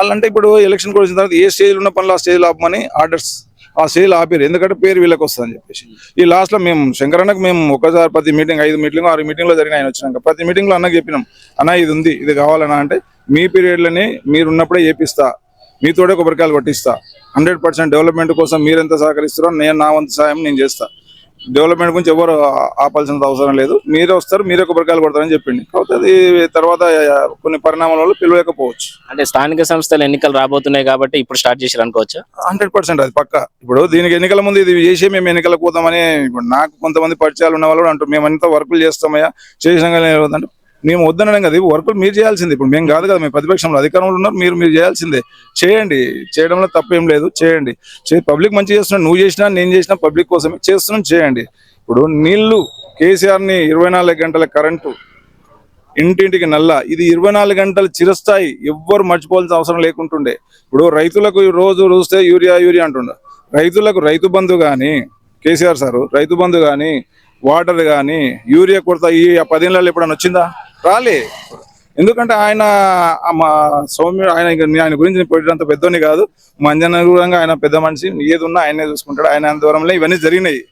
వాళ్ళంటే ఇప్పుడు ఎలక్షన్ కూడా వచ్చిన తర్వాత ఏ స్టేజ్లో ఉన్న పనులు ఆ స్టేజ్లో ఆపమని ఆర్డర్స్ ఆ స్టేజ్లో ఆపారు. ఎందుకంటే పేరు వీళ్ళకి వస్తుందని చెప్పేసి. ఈ లాస్ట్లో మేము శంకరన్నకు మేము ఒకసారి ప్రతి మీటింగ్ ఐదు మీటింగ్ ఆరు మీటింగ్లో జరిగిన ఆయన వచ్చినాక. ప్రతి మీటింగ్లో అన్నకు చెప్పినాం అన్న ఇది ఉంది ఇది కావాలన్నా అంటే మీ పీరియడ్లోనే మీరు ఉన్నప్పుడే చేపిస్తా. మీతోడే కొబ్బరికాయలు కొట్టిస్తా. హండ్రెడ్ పర్సెంట్ డెవలప్మెంట్ కోసం మీరు ఎంత సహకరిస్తారో నేను నా వంతు సాయం నేను చేస్తా. డెవలప్మెంట్ గురించి ఎవరు ఆపాల్సిన అవసరం లేదు. మీరే వస్తారు మీరే కొబ్బరికాయలు కొడతారని చెప్పింది కాకపోతే అది తర్వాత కొన్ని పరిణామాల వల్ల పిలవలేకపోవచ్చు. అంటే స్థానిక సంస్థల ఎన్నికలు రాబోతున్నాయి కాబట్టి ఇప్పుడు స్టార్ట్ చేసారు అనుకోవచ్చు? హండ్రెడ్ పర్సెంట్ అది పక్క. ఇప్పుడు దీనికి ఎన్నికల ముందు ఇది చేసి మేము ఎన్నికలకు పోతామని ఇప్పుడు నాకు కొంతమంది పరిచయాలు ఉన్న వాళ్ళు అంటారు. మేము అంతా వర్కులు చేస్తామయ్యా చేసినాం కానీ అంటే మేము వద్దనడం కదా వర్కులు మీరు చేయాల్సింది. ఇప్పుడు మేము కాదు కదా మేము ప్రతిపక్షంలో అధికారంలో ఉన్నారు మీరు మీరు చేయాల్సిందే. చేయండి. చేయడంలో తప్పేం లేదు చేయండి. పబ్లిక్ మంచి చేస్తున్నాం నువ్వు చేసినా నేను చేసినా పబ్లిక్ కోసమే చేస్తున్నాం చేయండి. ఇప్పుడు నీళ్ళు కేసీఆర్ని ఇరవై నాలుగు గంటల కరెంటు ఇంటింటికి నల్ల. ఇది ఇరవై నాలుగు గంటలు చిరస్థాయి ఎవ్వరు మర్చిపోవాల్సిన అవసరం లేకుంటుండే. ఇప్పుడు రైతులకు రోజు చూస్తే యూరియా యూరియా అంటుండ. రైతులకు రైతు బంధు కానీ కేసీఆర్ సారు రైతు బంధు కానీ వాటర్ కానీ యూరియా కొరత ఈ పదేళ్ళలో ఎప్పుడైనా వచ్చిందా? రాలే. ఎందుకంటే ఆయన మా సౌమ్య ఆయన ఆయన గురించి పెట్టినంత పెద్దోని కాదు. మంజన కూడా ఆయన పెద్ద మనిషి. ఏది ఉన్నా ఆయనే చూసుకుంటాడు. ఆయన దూరంలో ఇవన్నీ జరిగినాయి.